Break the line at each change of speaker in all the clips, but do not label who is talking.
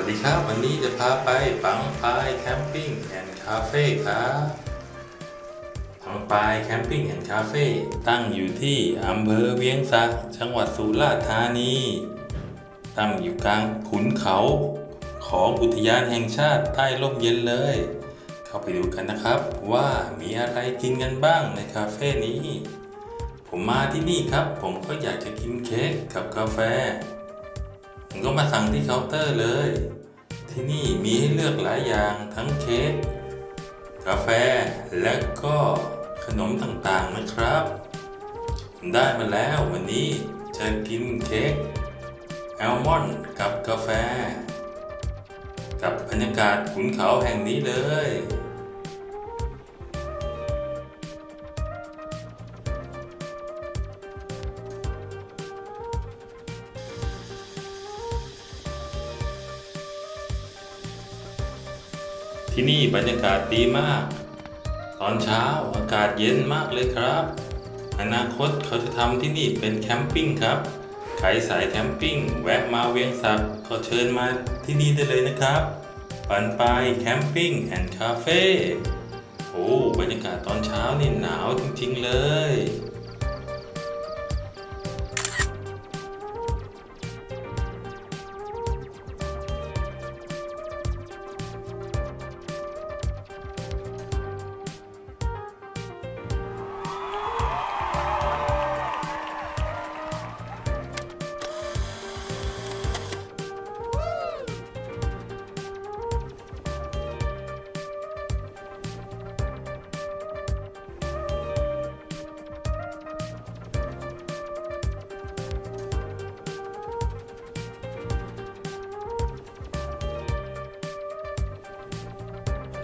วัสดีครับ วันนี้จะพาไปปังปายแคมปิ้งแอนด์คาเฟ่ครับปังปายแคมปิ้งแอนด์คาเฟ่ตั้งอยู่ที่อำเภอเวียงสะจังหวัดสุราษฎร์ธานี ตั้งอยู่กลางขุนเขาของอุทยานแห่งชาติใต้ร่มเย็นเลย เข้าไปดูกันนะครับว่ามีอะไรกินกันบ้างในคาเฟ่นี้ ผมมาที่นี่ครับ ผมก็อยากจะกินเค้กกับกาแฟ ก็มาสั่งที่เคาน์เตอร์เลย ที่นี่มีให้เลือกหลายอย่างทั้งเค้กกาแฟและก็ขนมต่างๆนะครับ ได้มาแล้ววันนี้จะกินเค้กแอลมอนด์กับกาแฟ กับบรรยากาศขุนเขาแห่งนี้เลย ที่นี่บรรยากาศดีมาก ตอนเช้าอากาศเย็นมากเลยครับ อนาคตเขาจะทำที่นี่เป็นแคมปิ้งครับใครสายแคมปิ้งแวะมาเวียงสักก็เชิญมาที่นี่ได้เลยนะครับปันปายแคมปิ้งแอนด์คาเฟ่โอ้บรรยากาศตอนเช้านี่หนาวจริงๆเลย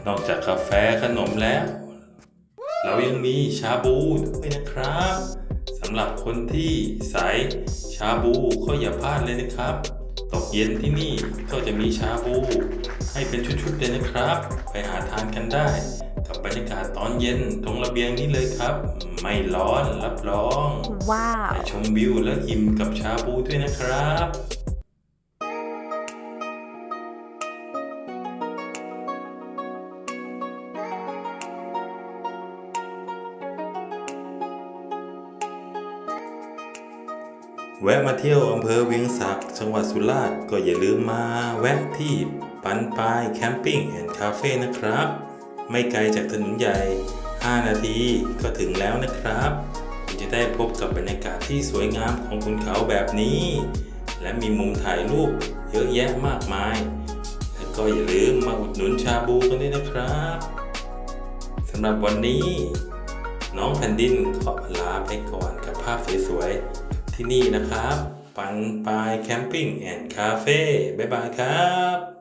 นอกจากกาแฟขนมแล้ว เรายังมีชาบูด้วยนะครับสำหรับคนที่สายชาบูก็อย่าพลาดเลยนะครับ ตกเย็นที่นี่ก็จะมีชาบู ให้เป็นชุดๆเลยนะครับ ไปหาทานกันได้ กับบรรยากาศตอนเย็นตรงระเบียงนี้เลยครับ ไม่ร้อนรับรอง
ว้าว
ไปชมวิวและอิ่มกับชาบูด้วยนะครับ แวะมาเที่ยวอำเภอเวียงสะจังหวัดสุราษฎร์ก็อย่าลืมมาแวะที่ปันปายแคมปิ้งแอนด์คาเฟ่นะครับ ไม่ไกลจากถนนใหญ่ 5 นาทีก็ถึงแล้วนะครับคุณจะได้พบกับบรรยากาศที่สวยงามของคุณเขาแบบนี้ และมีมุมถ่ายรูปเยอะแยะมากมาย และก็อย่าลืมมาอุดหนุนชาบูกันด้วยนะครับสำหรับวันนี้ น้องแผ่นดินขอลาไปก่อนกับภาพสวยๆ ที่นี่นะครับ ปันปายแคมปิ้งแอนด์คาเฟ่บ๊ายบายครับ